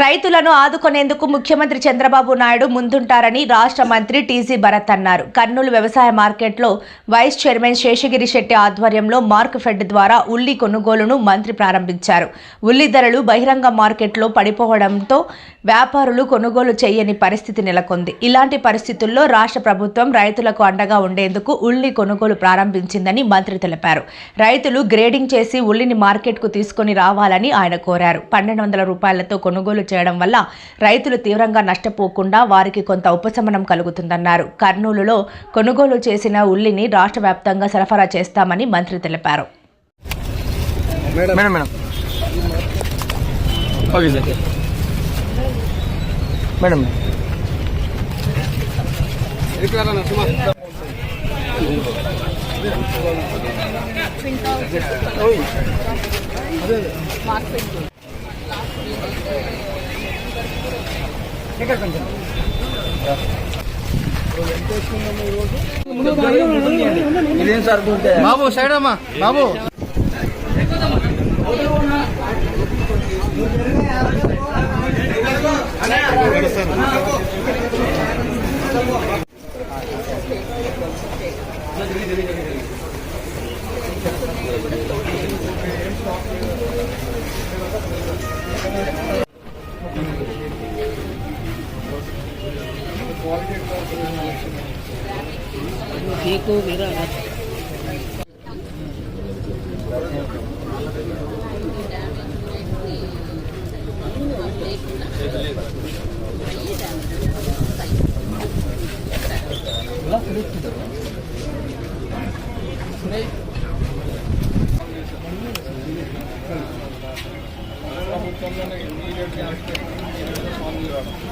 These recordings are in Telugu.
రైతులను ఆదుకునేందుకు ముఖ్యమంత్రి చంద్రబాబు నాయుడు ముందుంటారని రాష్ట్ర మంత్రి టీజీ భరత్ అన్నారు. కర్నూలు వ్యవసాయ మార్కెట్లో వైస్ చైర్మన్ శేషగిరి శెట్టి ఆధ్వర్యంలో మార్క్ ఫెడ్ ద్వారా ఉల్లి కొనుగోలును మంత్రి ప్రారంభించారు. ఉల్లి ధరలు బహిరంగ మార్కెట్లో పడిపోవడంతో వ్యాపారులు కొనుగోలు చేయని పరిస్థితి నెలకొంది. ఇలాంటి పరిస్థితుల్లో రాష్ట్ర ప్రభుత్వం రైతులకు అండగా ఉండేందుకు ఉల్లి కొనుగోలు ప్రారంభించిందని మంత్రి తెలిపారు. రైతులు గ్రేడింగ్ చేసి ఉల్లిని మార్కెట్కు తీసుకొని రావాలని ఆయన కోరారు. పన్నెండు వందల రూపాయలతో కొనుగోలు చేయడం వల్ల రైతులు తీవ్రంగా నష్టపోకుండా వారికి కొంత ఉపశమనం కలుగుతుందన్నారు. కర్నూలులో కొనుగోలు చేసిన ఉల్లిని రాష్ట్ర వ్యాప్తంగా సరఫరా చేస్తామని మంత్రి తెలిపారు. Madam madam. సార్ మేడం ఇదేం సార్ బాబు సైడ్ అమ్మా బాబు. కేకు వేరే ప్రభుత్వంలోనే ఇమీడియట్గా యాక్ట్ స్వామి రావడం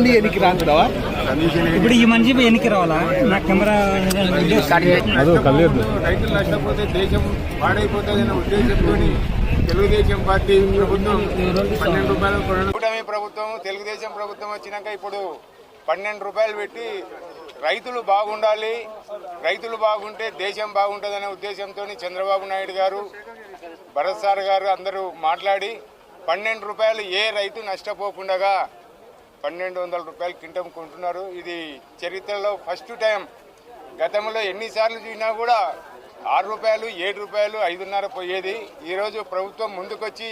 ఉండి ఎనికి రాంటున్నావా? ఇప్పుడు ఈ మనిషి ఎన్నికి రావాలా? నా కెమెరా రైతులు నష్టపోతే దేశం ఉద్దేశంతో తెలుగుదేశం పార్టీ ప్రభుత్వం పన్నెండు రూపాయలు కూటమి ప్రభుత్వం తెలుగుదేశం ప్రభుత్వం వచ్చినాక ఇప్పుడు పన్నెండు రూపాయలు పెట్టి రైతులు బాగుండాలి రైతులు బాగుంటే దేశం బాగుంటుంది అనే ఉద్దేశంతో చంద్రబాబు నాయుడు గారు భరత్ సార్ గారు అందరూ మాట్లాడి పన్నెండు రూపాయలు ఏ రైతు నష్టపోకుండా పన్నెండు వందల రూపాయలు కింటం కొంటున్నారు. ఇది చరిత్రలో ఫస్ట్ టైం. గతంలో ఎన్నిసార్లు చూసినా కూడా ఆరు రూపాయలు ఏడు రూపాయలు ఐదున్నర పోయేది. ఈరోజు ప్రభుత్వం ముందుకొచ్చి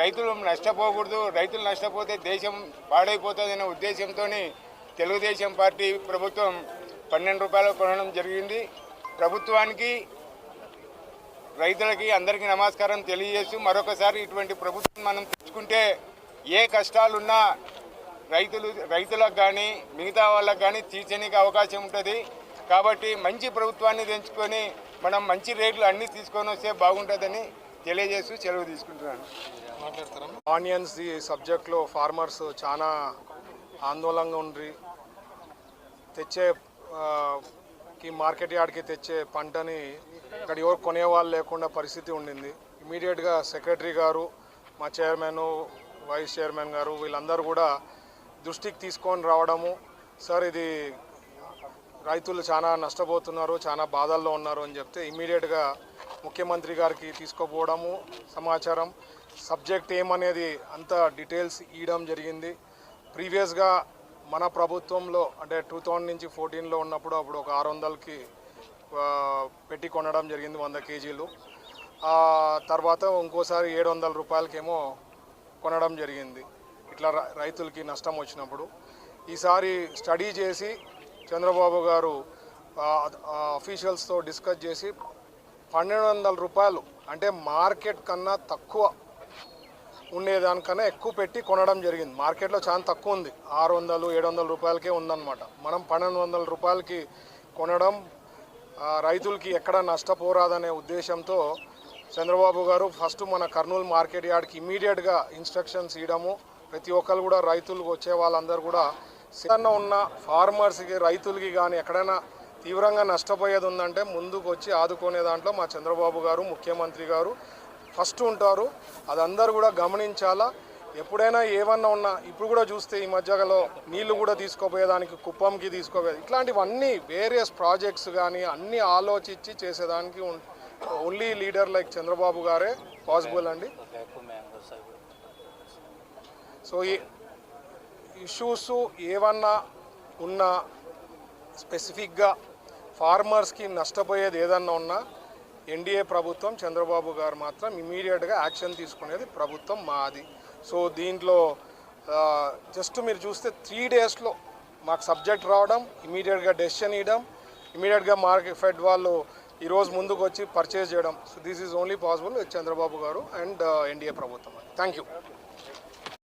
రైతులు నష్టపోకూడదు. రైతులు నష్టపోతే దేశం పాడైపోతుందనే ఉద్దేశంతో తెలుగుదేశం పార్టీ ప్రభుత్వం పన్నెండు రూపాయలు కొనడం జరిగింది. ప్రభుత్వానికి రైతులకి అందరికీ నమస్కారం తెలియజేస్తూ మరొకసారి ఇటువంటి ప్రభుత్వం మనం తెచ్చుకుంటే ఏ కష్టాలున్నా రైతులు రైతులకు కానీ మిగతా వాళ్ళకి కానీ తీర్చడానికి అవకాశం ఉంటుంది. కాబట్టి మంచి ప్రభుత్వాన్ని తెంచుకొని మనం మంచి రేట్లు అన్నీ తీసుకొని వస్తే బాగుంటుందని తెలియజేస్తూ సెలవు తీసుకుంటున్నాను. ఆనియన్స్ ఈ సబ్జెక్ట్లో ఫార్మర్స్ చాలా ఆందోళనగా ఉండ్రి. తెచ్చే కి మార్కెట్ యార్డ్కి తెచ్చే పంటని ఇక్కడ ఎవరు కొనేవాళ్ళు లేకుండా పరిస్థితి ఉండింది. ఇమీడియట్గా సెక్రటరీ గారు మా చైర్మన్ వైస్ చైర్మన్ గారు వీళ్ళందరూ కూడా దృష్టికి తీసుకొని రావడము. సార్ ఇది రైతులు చాలా నష్టపోతున్నారు చాలా బాధల్లో ఉన్నారు అని చెప్తే ఇమీడియట్గా ముఖ్యమంత్రి గారికి తీసుకుపోవడము సమాచారం. సబ్జెక్ట్ ఏమనేది అంత డీటెయిల్స్ ఇవ్వడం జరిగింది. ప్రీవియస్గా మన ప్రభుత్వంలో అంటే టూ థౌజండ్ నుంచి ఫోర్టీన్లో ఉన్నప్పుడు అప్పుడు ఒక ఆరు వందలకి పెట్టి కొనడం జరిగింది వంద కేజీలు. తర్వాత ఇంకోసారి ఏడు వందల రూపాయలకేమో కొనడం జరిగింది. ఇట్లా రైతులకి నష్టం వచ్చినప్పుడు ఈసారి స్టడీ చేసి చంద్రబాబు గారు అఫీషియల్స్తో డిస్కస్ చేసి పన్నెండు వందల రూపాయలు అంటే మార్కెట్ కన్నా తక్కువ ఉండేదానికన్నా ఎక్కువ పెట్టి కొనడం జరిగింది. మార్కెట్లో చాలా తక్కువ ఉంది. ఆరు వందలు ఏడు వందల రూపాయలకే ఉందన్నమాట. మనం పన్నెండు వందల రూపాయలకి కొనడం రైతులకి ఎక్కడ నష్టపోరాదనే ఉద్దేశంతో చంద్రబాబు గారు ఫస్ట్ మన కర్నూలు మార్కెట్ యార్డ్కి ఇమీడియట్గా ఇన్స్ట్రక్షన్స్ ఇవ్వడము ప్రతి ఒక్కరు కూడా రైతులకు వచ్చే వాళ్ళందరూ కూడా సిద్ధంగా ఉన్న ఫార్మర్స్కి రైతులకి కానీ ఎక్కడైనా తీవ్రంగా నష్టపోయేది ఉందంటే ముందుకు వచ్చి ఆదుకునే దాంట్లో మా చంద్రబాబు గారు ముఖ్యమంత్రి గారు ఫస్ట్ ఉంటారు. అదందరూ కూడా గమనించాలా? ఎప్పుడైనా ఏమన్నా ఉన్నా ఇప్పుడు కూడా చూస్తే ఈ మధ్యలో నీళ్ళు కూడా తీసుకోపోయేదానికి కుప్పంకి తీసుకోపోయేది ఇట్లాంటివన్నీ వేరియస్ ప్రాజెక్ట్స్ కానీ అన్నీ ఆలోచించి చేసేదానికి ఓన్లీ లీడర్ లైక్ చంద్రబాబు గారే పాసిబుల్ అండి. సో ఈ ఇష్యూస్ ఏమన్నా ఉన్నా స్పెసిఫిక్గా ఫార్మర్స్కి నష్టపోయేది ఏదన్నా ఉన్నా ఎన్డీఏ ప్రభుత్వం చంద్రబాబు గారు మాత్రం ఇమీడియట్గా యాక్షన్ తీసుకునేది ప్రభుత్వం మాది సో దీంట్లో జస్ట్ మీరు చూస్తే త్రీ డేస్లో మాకు సబ్జెక్ట్ రావడం ఇమీడియట్గా డెసిషన్ ఇవ్వడం ఇమీడియట్గా మార్కెట్ ఫెడ్ వాళ్ళు ఈరోజు ముందుకు వచ్చి పర్చేజ్ చేయడం so this is only possible Chandrababu garu and NDA ప్రభుత్వం థ్యాంక్ యూ